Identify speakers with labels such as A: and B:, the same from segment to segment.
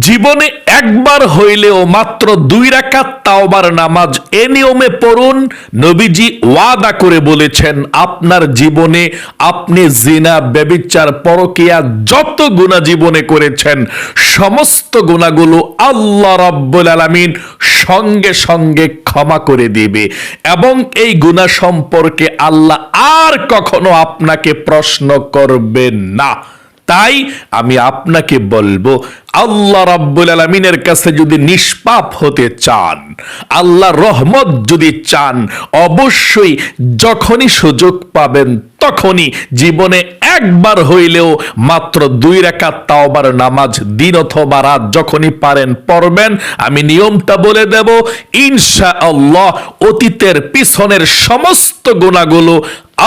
A: জীবনে একবার হইলেও মাত্র দুই রাকাত তাওবার নামাজ এ নিয়মে পড়ুন, নবীজি ওয়াদা করে বলেছেন, আপনার জীবনে আপনি জিনা বেবিচার পরকিয়া যত গুণা জীবনে করেছেন, সমস্ত গুণাগুলো আল্লাহ রাব্বুল আলামিন সঙ্গে সঙ্গে ক্ষমা করে দিবে এবং এই গুণা সম্পর্কে আল্লাহ আর কখনো আপনাকে প্রশ্ন করবেন না। তাই আমি আপনাকে বলব, আল্লাহ রাব্বুল আলমিনের কাছে যদি নিষ্পাপ হতে চান, আল্লাহ রহমত যদি চান, অবশ্যই যখনই সুযোগ পাবেন তখনই জীবনে একবার হইলেও মাত্র দুই রেখাত তাওবার নামাজ, দিন অথবা রাত যখনই পারেন পড়বেন, আমি নিয়মটা বলে দেব ইনশা আল্লাহ অতীতের পিছনের সমস্ত গুণাগুলো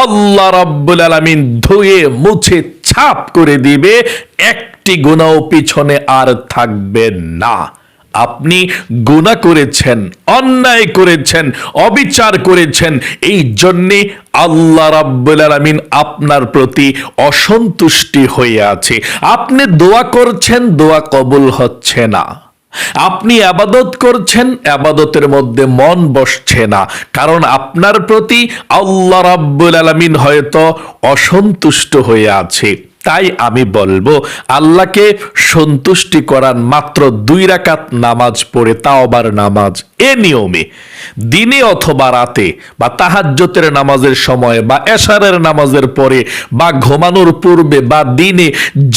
A: আল্লাহ রাব্বুল আলামিন ধুয়ে মুছে ছাপ করে দিবে, একটি গুণাও পিছনে আর থাকবে না। আপনি গুণা করেছেন, অন্যায় করেছেন, অবিচার করেছেন, এই জন্যে আল্লাহ রাব্বুল আলামিন আপনার প্রতি অসন্তুষ্টি হয়ে আছে। আপনি দোয়া করছেন, দোয়া কবুল হচ্ছে না। আপনি আবাদত করছেন, আবাদতের মধ্যে মন বসছে না। কারণ আপনার প্রতি আল্লাহ রাব্বুল আলামিন হয়তো অসন্তুষ্ট হয়ে আছে। তাই আমি বলব, আল্লাহকে সন্তুষ্টি করার মাত্র দুই রাকাত নামাজ পড়ে তাও আবার নামাজ এ নিয়মে। দিনে অথবা রাতে বা তাহাজ্জতের নামাজের সময় বা এশারের নামাজের পরে বা ঘুমানোর পূর্বে বা দিনে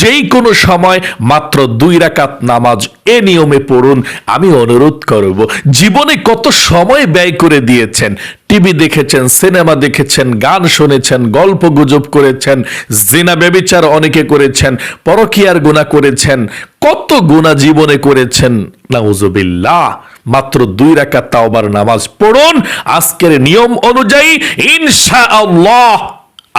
A: যেই কোনো সময় মাত্র দুই রাকাত নামাজ এ নিয়মে পড়ুন, আমি অনুরোধ করব। জীবনে কত সময় ব্যয় করে দিয়েছেন? টিভি দেখেছেন, সিনেমা দেখেছেন, গান শুনেছেন, গল্প গুজব করেছেন, জিনা বেবিচার অনেকে করেছেন, পরকিয়ার গুণা করেছেন, কত গুণা জীবনে করেছেন। নাউজুবিল্লাহ, মাত্র দুই রাকাত তাওবার নামাজ পড়ুন। আজকের নিয়ম অনুযায়ী ইনশা আল্লাহ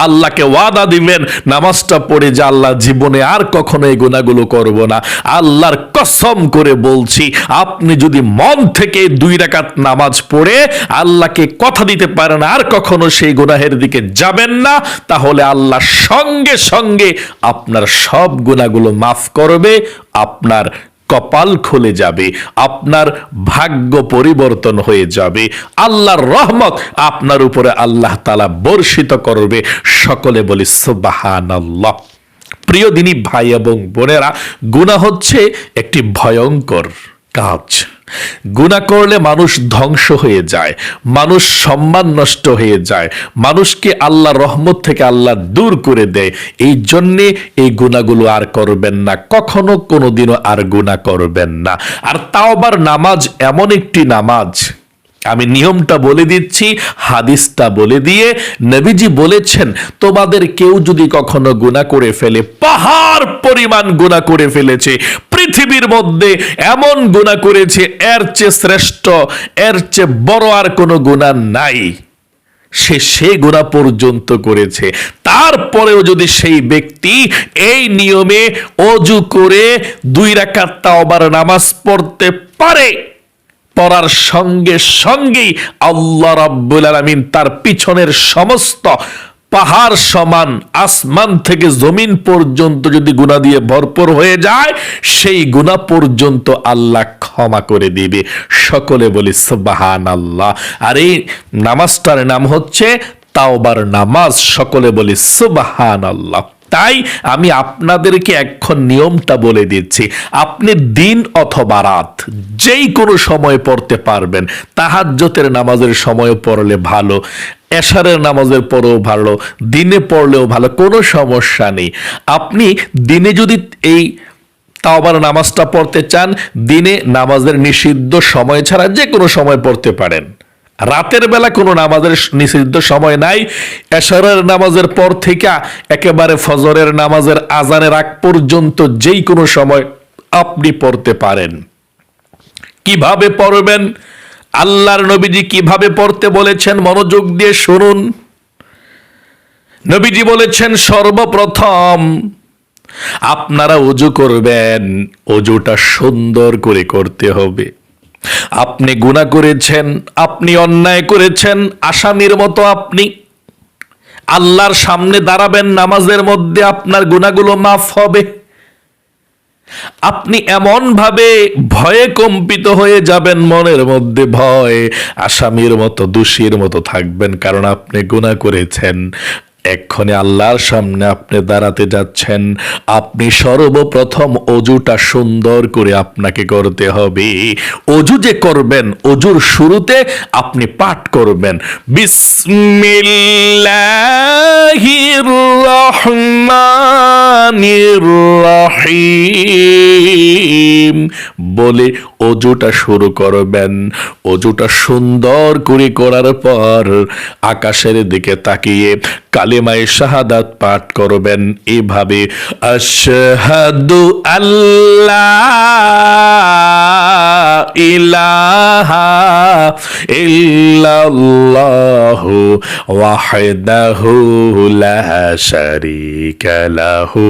A: আল্লাহকে ওয়াদা দিবেন, নামাজটা পড়ে যে আল্লাহ জীবনে আর কখনো এই গুণাগুলো করব না। আল্লাহর কসম করে বলছি, আপনি যদি মন থেকে দুই রাকাত নামাজ পড়ে আল্লাহকে কথা দিতে পারেন, আর কখনো সেই গুনাহের দিকে যাবেন না, তাহলে আল্লাহ সঙ্গে সঙ্গে আপনার সব গুণাগুলো মাফ করবে, আপনার কপাল খুলে যাবে, আপনার ভাগ্য পরিবর্তন হয়ে যাবে। আল্লাহর রহমত আপনার উপরে আল্লাহ তালা বর্ষিত করবে। সকলে বলি সুবাহান প্রিয় দিনী ভাই এবং বোনেরা গুণা হচ্ছে একটি ভয়ঙ্কর কাজ। গুণা করলে মানুষ ধ্বংস হয়ে যায়, মানুষ সম্মান নষ্ট হয়ে যায়, মানুষকে আল্লাহ রহমত থেকে আল্লাহ দূর করে দেয়, এই জন্যে এই গুণাগুলো আর করবেন না, কখনো কোনোদিনও আর গুণা করবেন না। আর তাও আবার নামাজ এমন একটি নামাজ, আমি নিয়মটা বলে দিচ্ছি, হাদিসটা বলে দিয়ে নবীজি বলেছেন, তোমাদের কেউ যদি কখনো গুণা করে ফেলে, পাহাড় পরিমাণ গুণা করে ফেলেছে পৃথিবীর মধ্যে এমন গুণা করেছে, এর চেয়ে শ্রেষ্ঠ, এর চেয়ে বড় আর কোনো গুণা নাই। সে সে গুণা পর্যন্ত করেছে। তারপরেও যদি সেই ব্যক্তি এই নিয়মে অজু করে দুই রাকাত তাওবার নামাজ পড়তে পারে, পড়ার সঙ্গে সঙ্গেই আল্লাহ রাব্বুল আলামিন তার পিছনের সমস্ত পাহাড় সমান আসমান থেকে জমিন পর্যন্ত যদি গুণা দিয়ে ভরপুর হয়ে যায়, সেই গুণা পর্যন্ত আল্লাহ ক্ষমা করে দিবে। সকলে বলি সুবাহান আল্লাহ আর এই নামাজটার নাম হচ্ছে তাওবার নামাজ। সকলে বলি সুবাহান আল্লাহ তাই আমি আপনাদেরকে এখন নিয়মটা বলে দিচ্ছি। আপনি দিন অথবা রাত যেই কোনো সময় পড়তে পারবেন। তাহাজ্জতের নামাজের সময় পড়লে ভালো। এশারের নামাজের পরেও ভালো, দিনে পড়লেও ভালো, কোনো সমস্যা নেই। আপনি দিনে যদি এই তাও আবার নামাজটা পড়তে চান, দিনে নামাজের নিষিদ্ধ সময় ছাড়া যে কোনো সময় পড়তে পারেন। রাতের বেলা কোনো নামাজের নিষিদ্ধ সময় নাই। এশারের নামাজের পর থেকে একেবারে ফজরের নামাজের আজানের আগ পর্যন্ত যেই কোনো সময় আপনি পড়তে পারেন। কীভাবে পড়বেন? আল্লাহর নবীজি কীভাবে পড়তে বলেছেন মনোযোগ দিয়ে শুনুন। নবীজি বলেছেন, সর্বপ্রথম আপনারা অজু করবেন অজুটা সুন্দর করে করতে হবে। আপনি গুণা করেছেন, আপনি অন্যায় করেছেন, আসামির মতো আপনি আল্লাহর সামনে দাঁড়াবেন, নামাজের মধ্যে আপনার গুণাগুলো মাফ হবে। আপনি এমনভাবে ভয়ে কম্পিত হয়ে যাবেন মনের মধ্যে ভয়। আসামির মতো, দোষীর মতো থাকবেন কারণ আপনি গুণা করেছেন। এক্ষণে আল্লাহর সামনে আপনি দাঁড়াতে যাচ্ছেন। আপনি সর্বপ্রথম অজুটা সুন্দর করে আপনাকে করতে হবে। অজু যে করবেন, অজুর শুরুতে আপনি পাঠ করবেন। রহিম। বলে অজুটা শুরু করবেন। অজুটা সুন্দর করে করার পর আকাশের দিকে তাকিয়ে কালিমায় শাহাদাত পাঠ করবেন। এভাবে আশহাদু আল্লাহ ইলাহা ইল্লাল্লাহু ওয়াহদাহু লা শারীকা লাহু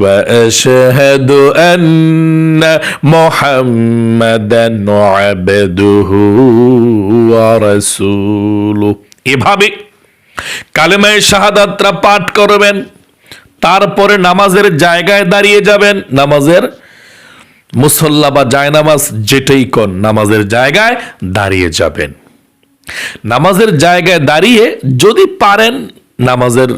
A: ওয়া আশহাদু আন্না মুহাম্মাদান আবদুহু ওয়া রাসূলুহু। এভাবে কালেমায় শাহাদাতরা পাঠ করবেন, তারপরে নামাজের জায়গায় দাঁড়িয়ে যাবেন। নামাজের মুসল্লা বা জায়নামাজ যেটাই কন, নামাজের জায়গায় দাঁড়িয়ে যাবেন। নামাজের জায়গায় দাঁড়িয়ে যদি পারেন, নামাজের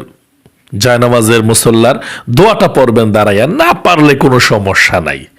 A: জায়নামাজের মুসল্লার দোয়াটা পড়বেন, দাঁড়াইয়া না পারলে কোনো সমস্যা নাই।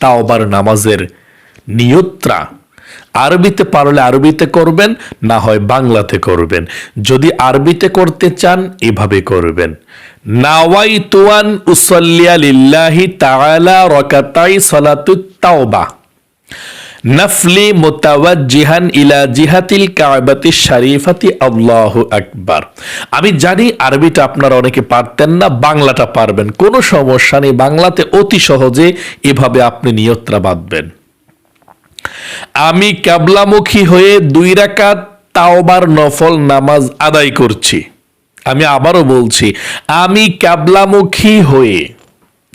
A: তাওবার নামাজের নিয়ত্রা। আরবিতে পারলে আরবিতে করবেন, না হয় বাংলাতে করবেন। যদি আরবিতে করতে চান, এভাবে করবেন। নাওয়াই তুয়ান উসল্লিয়া লিল্লাহি তাআলা রকাতাই সালাতুত তাওবা। নফলি মোতাওয়াজ্জিহান ইলা জিহাতিল কাবাতি শরীফাতি, আল্লাহু আকবার। আমি জানি আরবিটা আপনারা অনেকে পারতেন না, বাংলাটা পারবেন। কোনো সমস্যা নেই, বাংলাতে অতি সহজে এভাবে আপনি নিয়ত্রা বাঁধবেন। আমি ক্যাবলামুখী হয়ে দুই রাকাত তাওবার নফল নামাজ আদায় করছি। আমি আবারও বলছি, আমি ক্যাবলামুখী হয়ে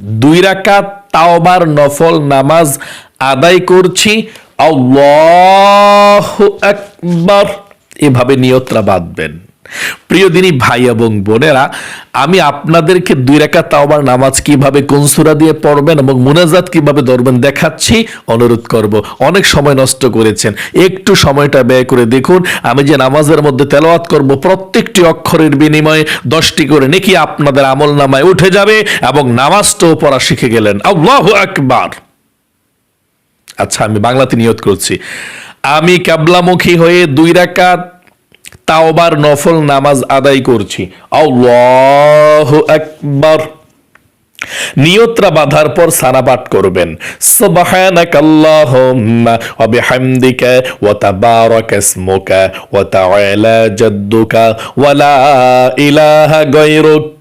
A: দুই রাকাত তাওবার নফল নামাজ আদায় করছি। আল্লাহ একবার এভাবে নিয়তরা বাঁধবেন। প্রিয় দিনী ভাই এবং বোনেরা, আমি আপনাদেরকে দুই রেখা তাওবার নামাজ কীভাবে, কোন সূরা দিয়ে পড়বেন এবং মুনাজাত কীভাবে ধরবেন দেখাচ্ছি, অনুরোধ করব। অনেক সময় নষ্ট করেছেন। একটু সময়টা ব্যয় করে দেখুন, আমি যে নামাজের মধ্যে তেলাওয়াত করব প্রত্যেকটি অক্ষরের বিনিময়ে দশটি করে নেকি আপনাদের আমল নামায় উঠে যাবে এবং নামাজটাও পড়া শিখে গেলেন। আল্লাহ আকবার! আচ্ছা আমি বাংলাতে নিয়ত করছি। আমি ক্যাবলামুখী হয়ে দুই রাকাত তাওবার নফল নামাজ আদায় করছি। আল্লাহ নিয়ত্রা বাঁধার পর সানা পাঠ করবেন। সুবহানাক জাদ্দুকা ইলাহা গায়রুক।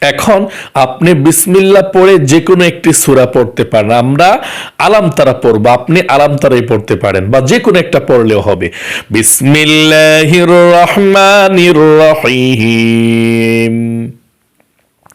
A: এখন আপনি বিসমিল্লা পড়ে যে কোনো একটি সুরা পড়তে পারেন। আমরা আলাম তারা পড়ব, আপনি আলাম তারাই পড়তে পারেন বা যে কোনো একটা পড়লেও হবে। বিসমিল্লাহির রহমানির রহিম।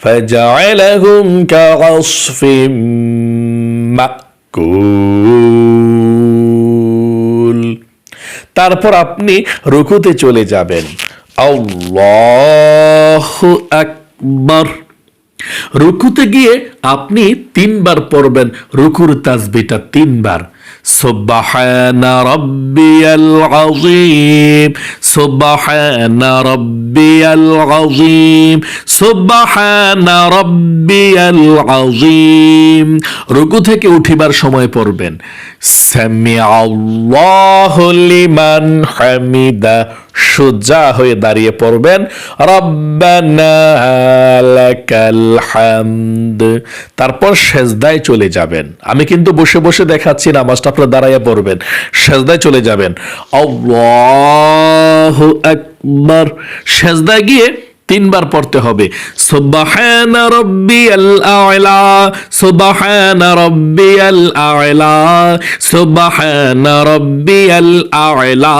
A: فجعلهم كعصف মাকুল তারপর আপনি রুকুতে চলে যাবেন আল্লাহ আকবার রুকুতে গিয়ে আপনি তিনবার পড়বেন রুকুর তাসবিটা তিনবার সুবহানা রাব্বিয়াল আযীম সুবহানা রাব্বিয়াল আযীম সুবহানা রাব্বিয়াল আযীম। রুকু থেকে উঠিবার সময় পড়বেন। লিমান হামিদা সোজা হয়ে দাঁড়িয়ে পড়বেন। হামদ তারপর সেজদায় চলে যাবেন। আমি কিন্তু বসে বসে দেখাচ্ছি, নামাজটা আপনারা দাঁড়াইয়া পড়বেন। সেজদায় চলে যাবেন। আকবার সেজদায় গিয়ে তিনবার পড়তে হবে। সুবহান রাব্বিয়াল আ'লা, সুবহান রাব্বিয়াল আ'লা, সুবহান রাব্বিয়াল আ'লা।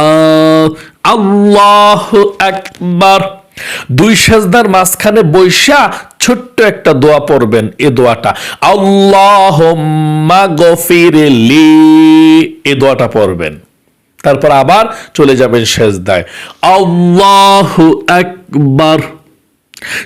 A: আল্লাহু আকবার। দুই সেজদার মাঝখানে বৈশা ছোট্ট একটা দোয়া পড়বেন এ দোয়াটা। আল্লাহুম্মা গফিরলি এ দোয়াটা পড়বেন। তারপর আবার চলে যাবেন সেজদায়। আল্লাহু আকবার।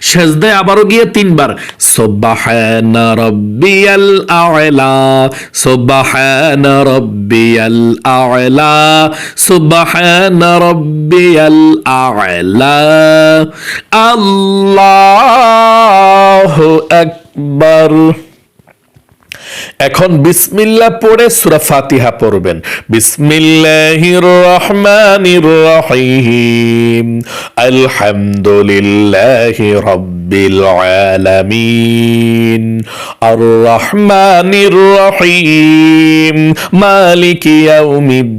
A: সেজদায় আবারও গিয়ে তিনবার, সুবহানা রাব্বিয়াল আ'লা, সুবহানা রাব্বিয়াল আ'লা, সুবহানা রাব্বিয়াল আ'লা। আল্লাহু আকবার। এখন বিসমিল্লা পড়ে সুরা ফাতিহা পড়বেন। বিসমিল্লাহির রহমানির রহিম আলহামদুলিল্লাহি রাব্বিল আলামিন। আর রহমানির রহিম মালিক ইয়াউমিদ্দিন।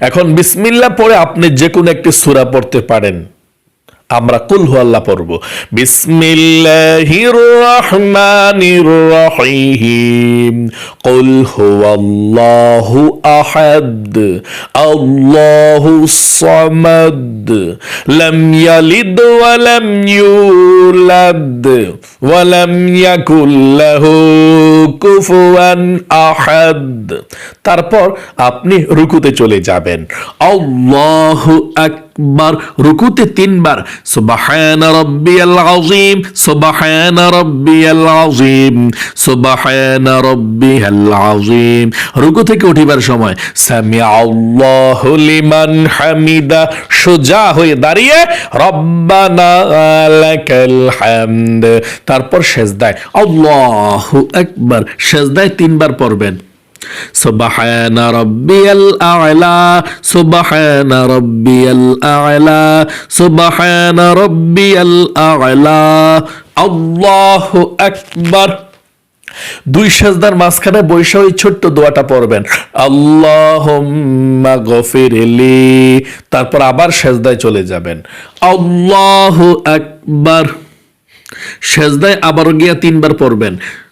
A: এখন বিসমিল্লা পরে আপনি যে কোনো একটি সুরা পড়তে পারেন। আমরা কুল হু আল্লাহ পড়ব। বিসমিল্লাহির রহমানির রহিম কুল হুয়াল্লাহু আহাদ। আল্লাহু সামাদ। লাম ইয়ালিদ ওয়া লাম ইউলাদ। ওয়া লাম ইয়াকুল লাহু কুফুয়ান আহাদ। তারপর আপনি রুকুতে চলে যাবেন। আল্লাহু আকবার রুকুতে তিনবার, সুবহান রাব্বিয়াল আযীম, সুবহান রাব্বিয়াল আযীম, সুবহান রাব্বিয়াল আযীম। রুকু থেকে উঠিবার সময় সামি আল্লাহু লিমান হামিদা, সোজা হয়ে দাঁড়িয়ে, রব্বানা লাকাল হামদ। তারপর সেজদায়, আল্লাহু আকবার সেজদায় তিনবার পড়বেন। سبحان ربي الأعلى সুবহান রব্বিয়াল আ'লা, সুবহান রব্বিয়াল আ'লা। আল্লাহু আকবার। দুই সেজদার মাঝখানে বৈশা ওই ছোট্ট দোয়াটা পড়বেন। আল্লাহ গফিরলি। তারপর আবার সেজদায় চলে যাবেন। আল্লাহ একবার সেজদায় আবারও গিয়া তিনবার পড়বেন।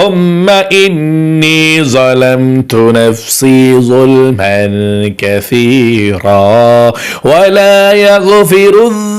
A: اللهم إني ظلمت نفسي ظلما كثيرا ولا يغفر الذنوب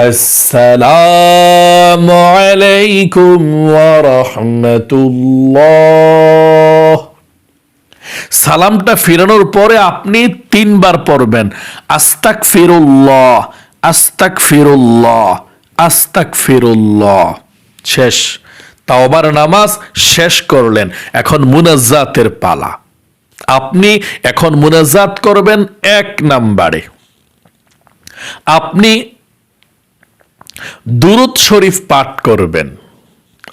A: السلام عليكم ورحمة الله সালামটা ফেরানোর পরে আপনি তিনবার পড়বেন আস্তাক ফিরুল্লাহ আস্তাক ফিরুল্লাহ আস্তাক ফিরুল্লাহ শেষ তাওবার নামাজ শেষ করলেন এখন মুনাজ্জাতের পালা আপনি এখন মুনাজাত করবেন এক নাম্বারে আপনি দুরুদ শরীফ পাঠ করবেন।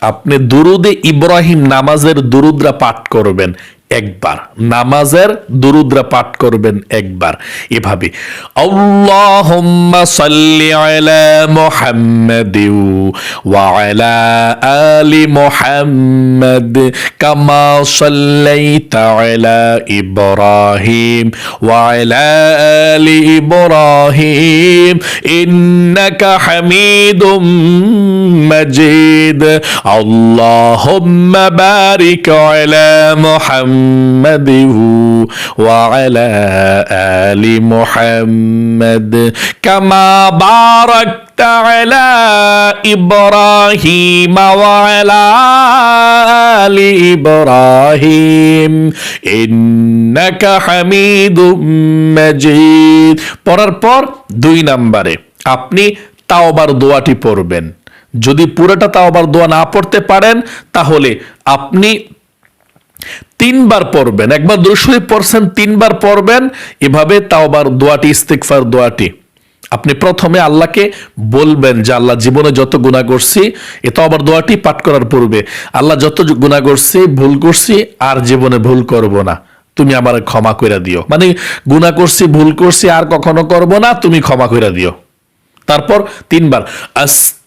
A: আপনি দুরুদে ইব্রাহিম নামাজের দুরুদরা পাঠ করবেন। একবার। নামাজের দুরুদরা পাঠ করবেন একবার। এভাবে। আল্লাহুম্মা ইব্রাহিম ইব্রাহিম ইন্নাকা হামিদুম মাজিদ। বারিক আলা মুহাম্মাদ وعلى آل محمد كما باركت على إبراهيم وعلى آل إبراهيم إنك حميد مجيد পড়ার পর দুই নম্বরে আপনি তাওবার দোয়াটি পড়বেন যদি পুরোটা তাওবার দোয়া না পড়তে পারেন তাহলে আপনি তিনবার পড়বেন, একবার দুরুশরীফ পড়ছেন, তিনবার পড়বেন, এভাবে তাওবার দোয়াটি ইস্তিকফার দোয়াটি। আপনি প্রথমে আল্লাহকে বলবেন যে, আল্লাহ জীবনে যত গুণা করছি, এ তো আবার দোয়াটি পাঠ করার পূর্বে আল্লাহ যত গুণা করছি, ভুল করছি, আর জীবনে ভুল করব না। তুমি আমার ক্ষমা করে দিও। মানে গুণা করছি, ভুল করছি, আর কখনো করব না, তুমি ক্ষমা করে দিও। তারপর তিনবার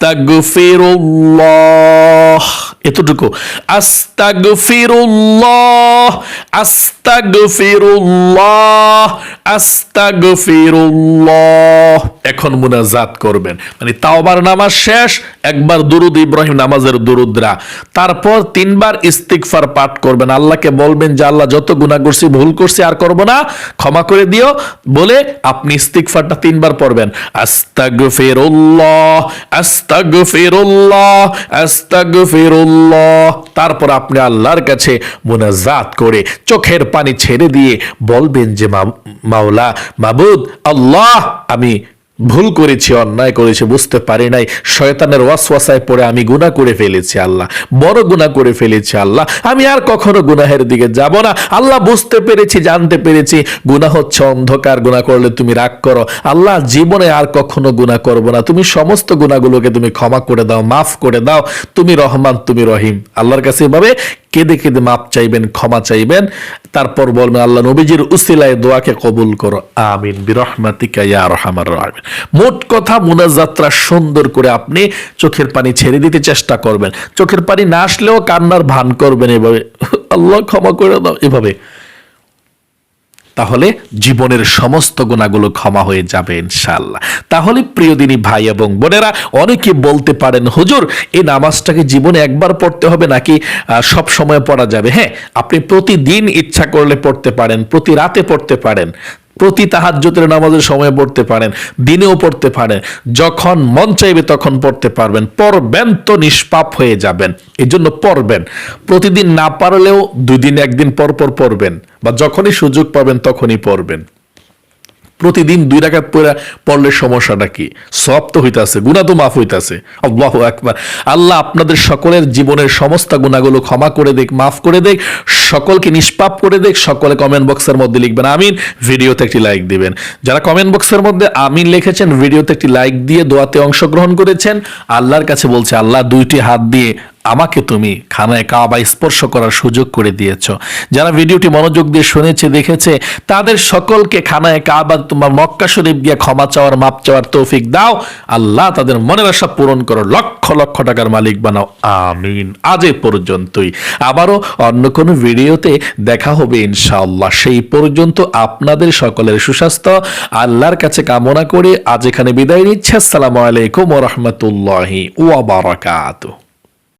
A: আস্তাগফিরুল্লাহ। এতটুকু। আস্তাগফিরুল্লাহ আস্তাগফিরুল্লাহ আস্তাগফিরুল্লাহ। এখন মুনাজাত করবেন। মানে তাওবার নামাজ শেষ, একবার দুরুদ ইব্রাহিম নামাজের দুরুদরা। তারপর তিনবার ইস্তিগফার পাঠ করবেন। আল্লাহকে বলবেন যে, আল্লাহ, যত গুনাহ করছি, ভুল করছি আর করব না। ক্ষমা করে দিও। বলে আপনি ইস্তিগফারটা তিনবার পড়বেন। আস্তাগফিরুল্লাহ আস্তাগফিরুল্লাহ আস্তাগফিরুল্লাহ। তারপর আপনি আল্লাহর কাছে মোনাজাত করে চোখের পানি ছেড়ে দিয়ে বলবেন যে মাওলা মাবুদ, আল্লাহ, আমি ভুল করেছি, অন্যায় করেছি, বুঝতে পারি নাই। শয়তানের ওয়াসওয়াসায় পড়ে আমি গুনাহ করে ফেলেছি আল্লাহ। বড় গুনাহ করে ফেলেছি আল্লাহ। আমি আর কখনো গুনাহের দিকে যাব না। আল্লাহ বুঝতে পেরেছি, জানতে পেরেছি। গুনাহ হচ্ছে অন্ধকার, গুনাহ করলে তুমি রাগ করো। আল্লাহ জীবনে আর কখনো গুনাহ করব না। তুমি সমস্ত গুনাহগুলোকে তুমি ক্ষমা করে দাও, মাফ করে দাও। তুমি রহমান, তুমি রহিম। আল্লাহর কাছে এভাবে কেঁদে কেঁদে মাপ চাইবেন, ক্ষমা চাইবেন। তারপর বলবেন আল্লাহ নবীজির উসিলায় দোয়াকে কবুল করো। আমিন। বিরহমাতিকা ইয়া রহমার রহিম মোট কথা মুনাজাত্রা সুন্দর করে আপনি চোখের পানি ছেড়ে দিতে চেষ্টা করবেন। চোখের পানি না আসলেও কান্নার ভান করবেন এভাবে। আল্লাহ ক্ষমা করে দাও এভাবে। তাহলে জীবনের সমস্ত গুণাগুলো ক্ষমা হয়ে যাবে ইনশাল্লাহ তাহলে প্রিয় দিনী ভাই এবং বোনেরা, অনেকে বলতে পারেন, হুজুর, এই নামাজটাকে জীবনে একবার পড়তে হবে নাকি সব সময় পড়া যাবে? হ্যাঁ আপনি প্রতিদিন ইচ্ছা করলে পড়তে পারেন, প্রতি রাতে পড়তে পারেন। প্রতি তাহাজ্যোতের নামাজের সময় পড়তে পারেন, দিনেও পড়তে পারেন। যখন মন চাইবে তখন পড়তে পারবেন। পড়বেন তো নিষ্পাপ হয়ে যাবেন। এই জন্য পড়বেন। প্রতিদিন না পারলেও দুই দিন একদিন পরপর পর পড়বেন। বা যখনই সুযোগ পাবেন তখনই পড়বেন। প্রতিদিন দুই রাকাত পড়া, পড়লে সমস্যাটা কি? সব তো হইতাছে গুণা তো মাফ হইতাছে। আল্লাহ একবার আল্লাহ আপনাদের সকলের জীবনের সমস্ত গুণাগুলো ক্ষমা করে দেখ মাফ করে দেখ সকলকে নিষ্পাপ করে দেখ সকলে কমেন্ট বক্সের মধ্যে লিখবেন, আমিন। ভিডিওতে একটি লাইক দিবেন। যারা কমেন্ট বক্সের মধ্যে আমিন লিখেছেন, ভিডিওতে একটি লাইক দিয়ে দোয়াতে অংশগ্রহণ করেছেন, আল্লাহর কাছে বলছে, আল্লাহ দুইটি হাত দিয়ে আমাকে তুমি খানায় কাবা স্পর্শ করার সুযোগ করে দিয়েছ। যারা ভিডিওটি মনোযোগ দিয়ে শুনেছে, দেখেছে, তাদের সকলকে খানায় কাবা তোমার মক্কা শরীফ গিয়ে ক্ষমা চাওয়ার, মাপ চাওয়ার তৌফিক দাও। আল্লাহ তাদের মনের আশা পূরণ করো। লক্ষ লক্ষ টাকার মালিক বানাও। আমিন। আজ এ পর্যন্তই। আবারও অন্য কোনো ভিডিওতে দেখা হবে ইনশাআল্লাহ। সেই পর্যন্ত আপনাদের সকলের সুস্বাস্থ্য। আল্লাহর কাছে কামনা করে আজ এখানে বিদায় নিচ্ছে। আসসালামু আলাইকুম রাহমাতুল্লাহি ওয়া বারাকাতুহু।